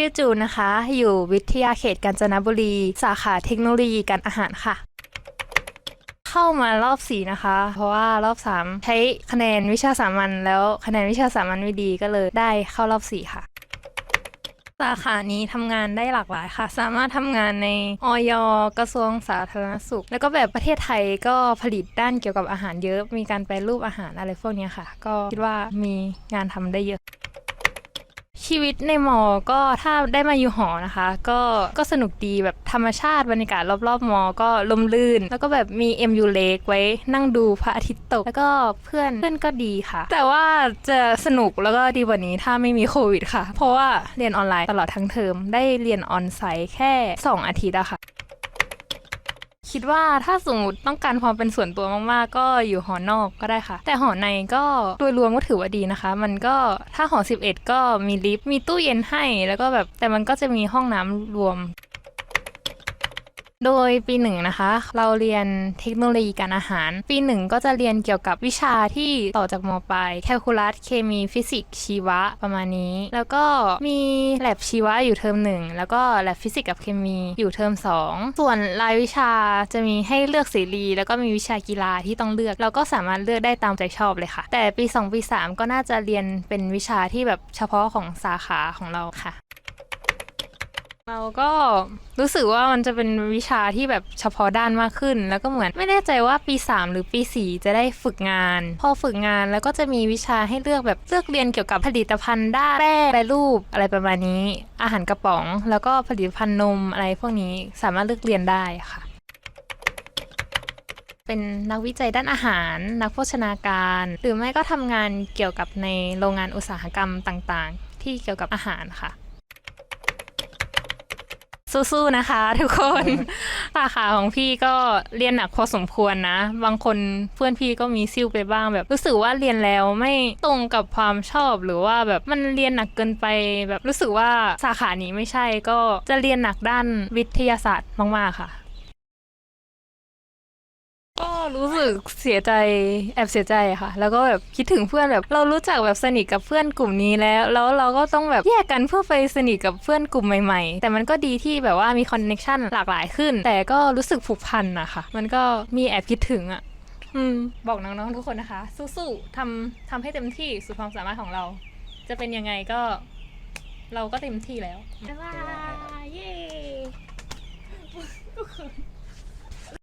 ชื่อจูนนะคะ อยู่วิทยาเขตกาญจนบุรี สาขาเทคโนโลยีการอาหารค่ะ เข้ามารอบสี่นะคะ เพราะว่ารอบสามใช้คะแนนวิชาสามัญแล้วคะแนนวิชาสามัญไม่ดีก็เลยได้เข้ารอบสี่ค่ะสาขานี้ทำงานได้หลากหลายค่ะ สามารถทำงานในออยกระทรวงสาธารณสุข แล้วก็แบบประเทศไทยก็ผลิตด้านเกี่ยวกับอาหารเยอะ มีการแปรรูปอาหารอะไรพวกนี้ค่ะ ก็คิดว่ามีงานทำได้เยอะ ชีวิตในมอ ก็ถ้าได้มาอยู่หอนะคะ ก็ก็สนุกดีแบบธรรมชาติบรรยากาศรอบๆมอ ก็ลมลื่น แล้วก็แบบมี MU Lake ไว้นั่งดูพระอาทิตย์ตก แล้วก็เพื่อนเพื่อนก็ดีค่ะ แต่ว่าจะสนุกแล้วก็ดีกว่านี้ถ้าไม่มีโควิดค่ะ เพราะว่าเรียนออนไลน์ตลอดทั้งเทอมได้เรียนออนไซต์แค่ 2 อาทิตย์อะค่ะ คิดว่าถ้าสมมติต้องการความเป็นส่วนตัวมาก ๆ ก็อยู่หอนอกก็ได้ค่ะ แต่หอในก็โดยรวมก็ถือว่าดีนะคะ มันก็ถ้าหอ 11 ก็มีลิฟต์มีตู้เย็นให้ แล้วก็แบบแต่มันก็จะมีห้องน้ำรวม โดยปีหนึ่งนะคะ เราเรียนเทคโนโลยีการอาหาร ปีหนึ่งก็จะเรียนเกี่ยวกับวิชาที่ต่อจากมปลายแคลคูลัสเคมีฟิสิกส์ชีวะประมาณนี้ แล้วก็มีแลบชีวะอยู่เทอมหนึ่งแล้วก็แลบฟิสิกส์กับเคมีอยู่เทอมสองส่วนรายวิชาจะมีให้เลือกเสรี แล้วก็มีวิชากีฬาที่ต้องเลือก เราก็สามารถเลือกได้ตามใจชอบเลยค่ะ แต่ปี 2 ปี 3 ก็น่าจะเรียนเป็นวิชาที่แบบเฉพาะของสาขาของเราค่ะ เราก็รู้สึกว่ามันจะเป็นวิชาที่แบบเฉพาะด้านมากขึ้น แล้วก็เหมือนไม่แน่ใจว่าปี 3 หรือปี 4 จะได้ฝึกงาน พอฝึกงานแล้วก็จะมีวิชาให้เลือกแบบเลือกเรียนเกี่ยวกับผลิตภัณฑ์ด้านแป้งแปรรูปอะไรประมาณนี้ อาหารกระป๋อง แล้วก็ผลิตภัณฑ์นมอะไรพวกนี้สามารถเลือกเรียนได้ค่ะ เป็นนักวิจัยด้านอาหาร นักโภชนาการ หรือไม่ก็ทำงานเกี่ยวกับในโรงงานอุตสาหกรรมต่างๆ ที่เกี่ยวกับอาหารค่ะ สู้ๆนะคะ ทุกคนสาขาของพี่ก็เรียนหนักพอสมควรนะ บางคนเพื่อนพี่ก็มีซิ่วไปบ้างแบบ รู้สึกว่าเรียนแล้วไม่ตรงกับความชอบหรือว่าแบบมันเรียนหนักเกินไป แบบรู้สึกว่าสาขานี้ไม่ใช่ก็จะเรียนหนักด้านวิทยาศาสตร์มากๆค่ะก็ รู้สึกเสียใจแอบเสียใจค่ะ แล้วก็แบบคิดถึงเพื่อนแบบเรารู้จักแบบสนิทกับเพื่อนกลุ่มนี้แล้ว แล้วเราก็ต้องแบบแยกกันเพื่อไปสนิทกับเพื่อนกลุ่มใหม่ๆ แต่มันก็ดีที่แบบว่ามีคอนเน็ชันหลากหลายขึ้น แต่ก็รู้สึกผูกพันอะค่ะมันก็มีแอบคิดถึงอะอืมบอกน้องๆทุกคนนะคะ สู้ๆทำทำให้เต็มที่สุดความสามารถของเรา จะเป็นยังไงก็ เราก็เต็มที่แล้วบ๊ายบายเย้